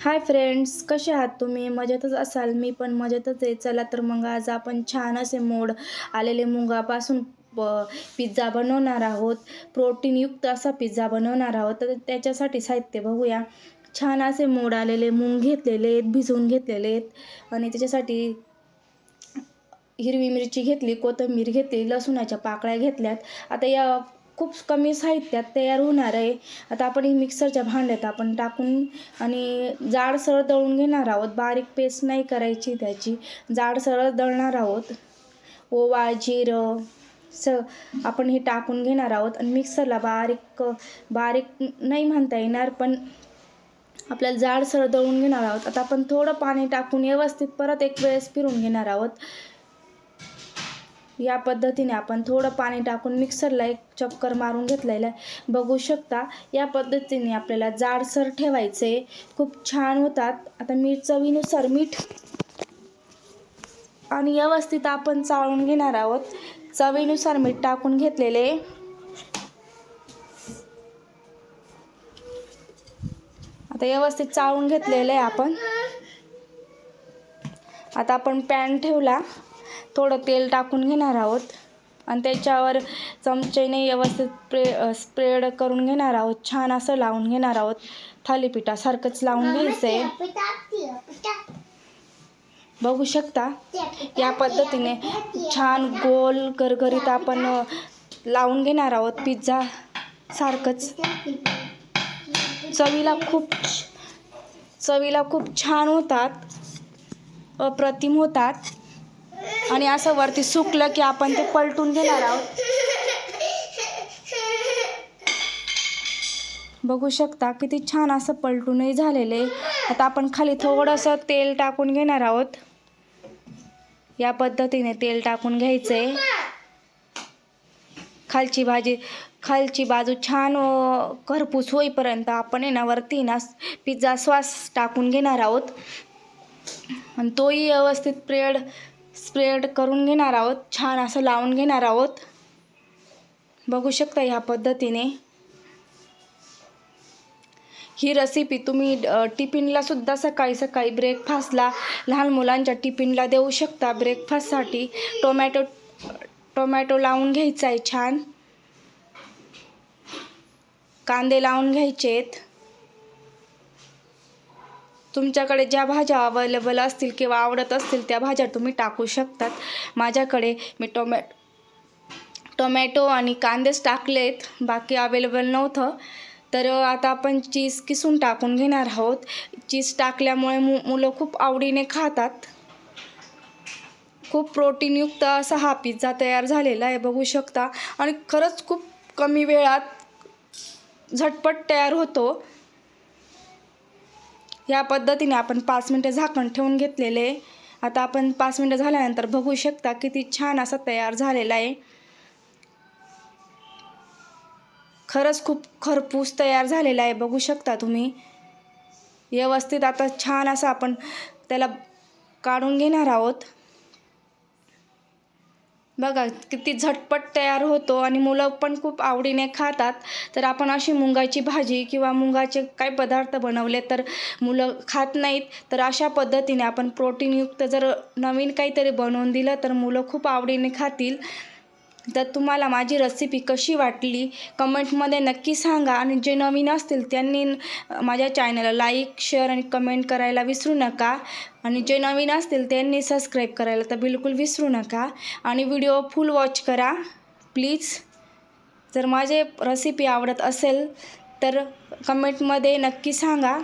Hi friends कसे आहात तुम्ही? मजेतच असाल? मी पण मजेतच आहे. चला तर मग आज आपण छान असे मोड आलेले मुगापासून प पिझ्झा बनवणार आहोत. प्रोटीनयुक्त असा पिझ्झा बनवणार आहोत. तर त्याच्यासाठी साहित्य बघूया. छान असे मोड आलेले मूग घेतलेले आहेत भिजवून घेतलेले आहेत. आणि त्याच्यासाठी हिरवी मिरची घेतली कोथिंबीर घेतली लसूणाच्या पाकळ्या घेतल्यात. आता या खूप कमी साहित्यात तयार होणार आहे. आता आपण ही मिक्सरच्या भांड्यात आपण टाकून आणि जाडसर दळून घेणार आहोत. बारीक पेस्ट नाही करायची त्याची. जाडसर दळणार आहोत. ओवा जिरं स आपण हे टाकून घेणार आहोत. आणि मिक्सरला बारीक बारीक नाही म्हणता येणार पण आपल्याला जाडसर दळून घेणार आहोत. आता आपण थोडं पाणी टाकून व्यवस्थित परत एक वेळेस फिरून घेणार आहोत. या पद्धतीने आपण थोडं पाणी टाकून मिक्सरला एक चक्कर मारून घेतलेलं आहे. बघू शकता या पद्धतीने आपल्याला जाडसर ठेवायचे. खूप छान होतात. आता मीठ चवीनुसार मीठ आणि व्यवस्थित आपण चाळून घेणार आहोत. चवीनुसार मीठ टाकून घेतलेले. आता व्यवस्थित चाळून घेतलेलं आहे आपण. आता आपण पॅन ठेवला. थोडं तेल टाकून घेणार आहोत. आणि त्याच्यावर चमचेने व्यवस्थित स्प्रे स्प्रेड करून घेणार आहोत. छान असं लावून घेणार आहोत. थालीपीठासारखंच लावून घ्यायचं आहे बघू शकता? या पद्धतीने छान गोल गरगरीत आपण लावून घेणार आहोत पिझ्झा सारखंच. चवीला खूप चवीला खूप छान होतात. अप्रतिम होतात. आणि असं वरती सुकलं की आपण ते पलटून घेणार आहोत. बघू शकता किती छान असं पलटूनही झालेले आता आपण खाली थोडंसं तेल टाकून घेणार आहोत. या पद्धतीने तेल टाकून घ्यायचे खालची भाजी खालची बाजू छान खरपूस होईपर्यंत आपण आहे ना वरती ना पिझ्झा सॉस टाकून घेणार आहोत. आणि तोही व्यवस्थित प्रेड स्प्रेड करून घेणार आहोत छान असं लावून घेणार आहोत. बघू शकता ह्या पद्धतीने. ही रेसिपी तुम्ही टिफिनला सुद्धा सकाळी सकाळी ब्रेकफास्टला लहान मुलांच्या टिफिनला देऊ शकता. ब्रेकफास्टसाठी टोमॅटो टोमॅटो लावून घ्यायचा आहे छान. कांदे लावून घ्यायचेत. तुमच्याकडे ज्या भाज्या अवेलेबल असतील किंवा आवडत असतील त्या भाज्या तुम्ही टाकू शकतात. माझ्याकडे मी टोमॅ टोमॅटो आणि कांदेच टाकलेत. बाकी अवेलेबल नव्हतं. तर आता आपण चीज किसून टाकून घेणार आहोत. चीज टाकल्यामुळे मु मुलं खूप आवडीने खातात. खूप प्रोटीनयुक्त असा हा पिझ्झा तयार झालेला आहे बघू शकता. आणि खरंच खूप कमी वेळात झटपट तयार होतो. या पद्धतीने आपण पाच मिनटं झाकण ठेवून घेतलेले. आता आपण पाच मिनटं झाल्यानंतर बघू शकता किती छान असा तयार झालेला आहे. खरंच खूप खरपूस तयार झालेला आहे बघू शकता तुम्ही. व्यवस्थित आता छान असं आपण त्याला काढून घेणार आहोत. बघा किती झटपट तयार होतो आणि मुलं पण खूप आवडीने खातात. तर आपण अशी मुंगाची भाजी किंवा मुंगाचे काही पदार्थ बनवले तर मुलं खात नाहीत. तर अशा पद्धतीने आपण प्रोटीनयुक्त जर नवीन काहीतरी बनवून दिलं तर मुलं खूप आवडीने खातील. तर तुम्हाला माझी रेसिपी कशी वाटली कमेंटमध्ये नक्की सांगा आणि जे नवीन असतील त्यांनी माझ्या चॅनलला लाईक शेअर आणि कमेंट करायला विसरू नका. आणि जे नवीन असतील त्यांनी सबस्क्राईब करायला तर बिलकुल विसरू नका. आणि व्हिडिओ फुल वॉच करा प्लीज जर माझे रेसिपी आवडत असेल तर कमेंटमध्ये नक्की सांगा.